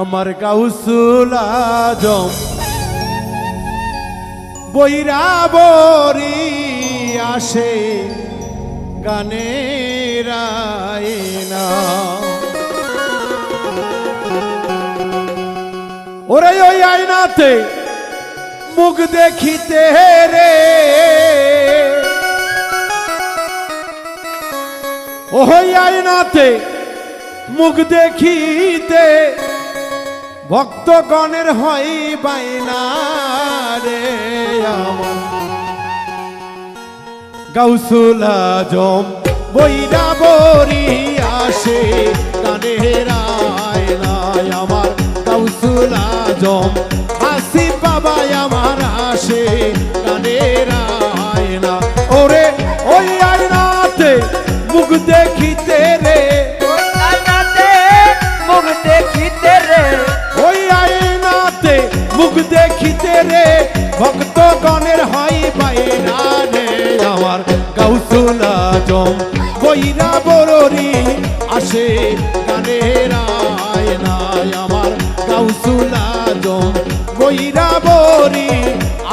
আমার গাউসুল আজম বৈরা বরি আসে গানের আয়না। ওরে ওই আয়নাতে মুখ দেখিতে রে। ওই আয়নাতে মুখ দেখিতে ভক্তগণের হয় বাইনা রে আমার জম বৈরা বরি আসে, কানে আমার। কৌসুলা জম হাসি বাবা আমার আসে গাউসুল কইরা বরি আসে গানের আয়নায় আমার গাউসুল আজম কইরা বরি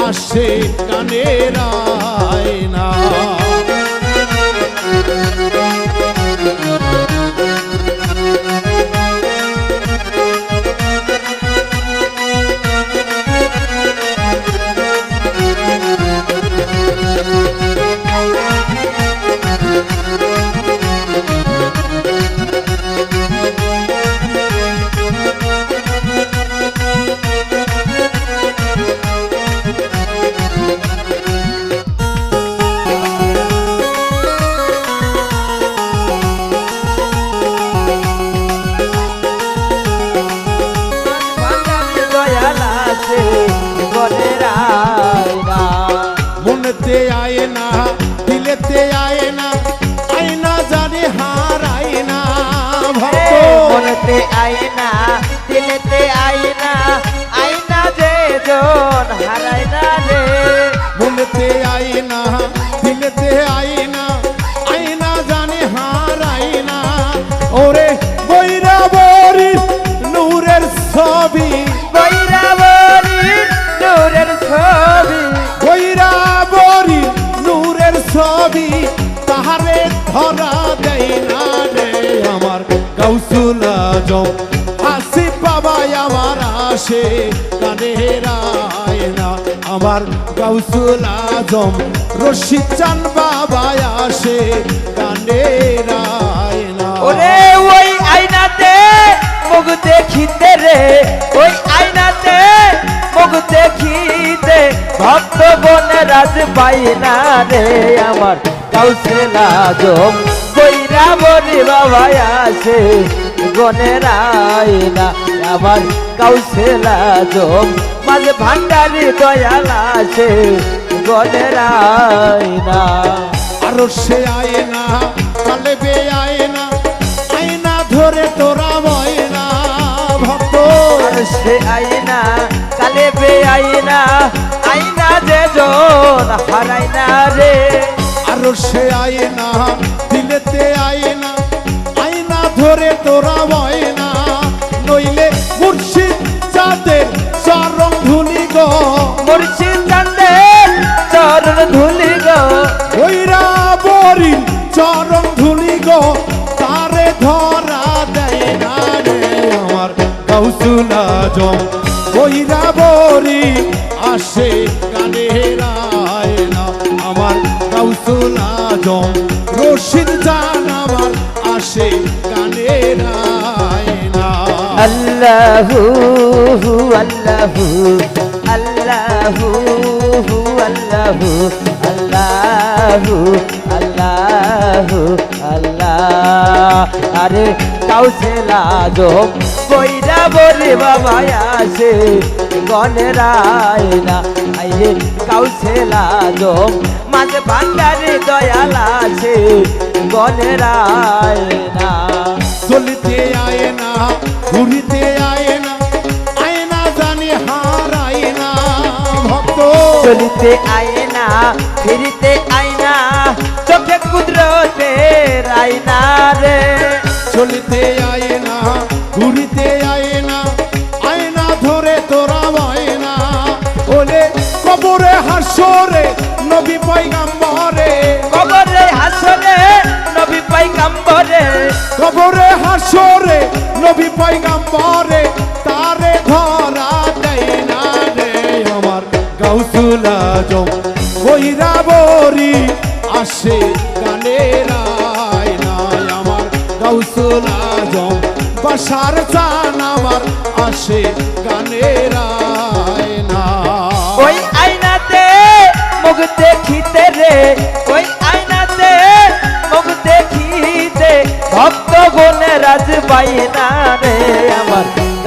আসে গানের আয়না আয় না দিলেতে আয় না জানে হার আয়না ভক্ত। মনতে আয়না ছবি তাহারে ধরা দেয় না রে আমার গাউসুল আজম। হাসি বাবাই আমার আসে কানের আয়না আমার গাউসুল আজম। রশিদ চান বাবাই আসে কানের আয়না ওরে ওই আয়নাতে মুখ দেখিতে রে, ওই আয়নাতে মুখ দেখিতে ভক্ত বনে রাজ পাই না রে আমার কাউসেলা জম। বৈরা বলি বাবা আসে গনের আয়না। আমার কাউসেলা জম। মাঝে ভান্ডারি দয়াল আসে গনের আয়না। আরও সে আয়না কালেবে আয়না আয়না ধরে তোরা ময়না ভক্ত। আর সে আইনা কালে বে আইনা যে জন হারাই না রে। আরও সে আয়না দিলেতে আয়না আয়না ধরে তোরা ময়না। নইলে মুর্শিদ চাঁদের চরম ধুলি গো। মুর্শিদ চান্দের চরণ ধুলি গো। ওইরা বরি চরম ধুলি গো। তারে ধরা দেয় না রে আমার কৌশুল আজম। ওইরা বরি আসে আজম রশিদ জান আমার আসে আয়না আল্লাহু আল্লাহু আল্লাহু আল্লাহু আল্লাহু আল্লাহু, আল্লাহ। আরে কাউসেলা জম কইরা বলি বাবা আসে গনের আয়না আইরে কাউসেলা জম। মাঝে ভান্ডারি দয়াল আছে গনের আয়না চলিতে আয়না ঘুরিতে আয়না আয়না জানি হার আয়না ভক্ত। চলিতে আয়না ফিরিতে আয়না চোখে কুদরতে আয়না রে। চলিতে আয় হাসরে নবী পয়গাম্বরে। কবরে হাসরে নবী পয়গাম্বরে। কবরে হাসরে নবী পয়গাম্বরে তারে ধরা দেয় না রে আমার গাউসুল আজম। বইরা বরি আসে গানের আয়নায় আমার গাউসুল আজম। বাসার চান আমার আসে গানের আয়না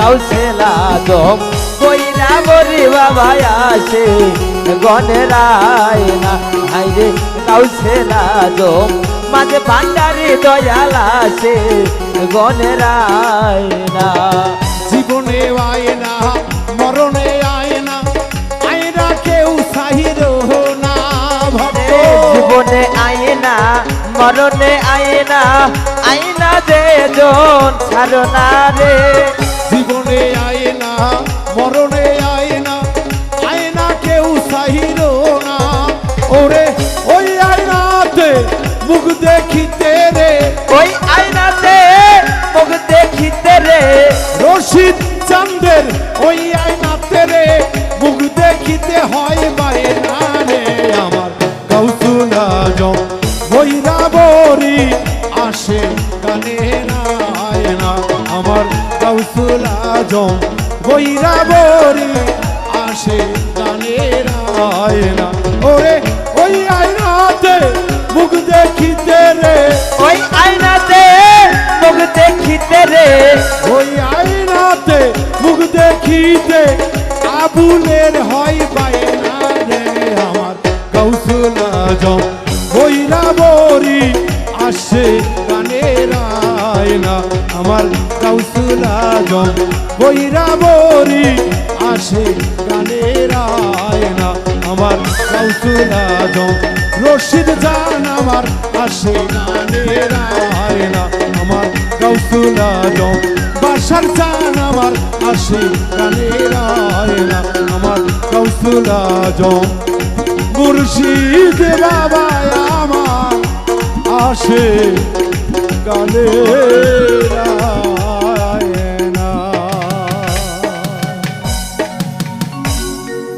কাউসেলা দম কইরা বরি বাবা আসে গণের আয়না হাই রে কাউসেলা দম মাঝে ভান্ডারি দয়াল আসে গণের আয়না জীবনে আয়না মরণে আয়না আয়না কেউ সাহির না ভক্ত। জীবনে আয়না মরণে আয়না আয়না যে জন ছাড়না রে। জীবনে আয়না মরণে আয়না আয়না কেউ সাহির না। ওরে ওই আয়নাতে মুখ দেখিতে রে। ওই আয়নাতে মুখ দেখিতে রে। রশিদ চান্দের ওই আয়নাতে রে। মুখ দেখিতে হয় বায়না রে আমার। কৌতুল আজম বইরা বরি আসে। আজম বইরা বরি আসে কানে আয়না। ওরে ওই আয়নাতে মুখ দেখিতে রে। ওই আয়নাতে মুখ দেখিতে রে। ওই আয়নাতে মুখ দেখিতে আবুলের হয় বায়না রে আমার। কৌশল আজম বইরা বরি আসে গানের আয়না। আমার আজম বইরা বরি আসে গানের আয়না। আমার কৌশল আজম, রশিদ জান আমার আসে গানের আয়না। আমার কৌশল আজম, বাসার জান আমার আসে গানের আয়না। আমার কৌশল আজম, মুর্শিদ বাবা আমার আসে গানের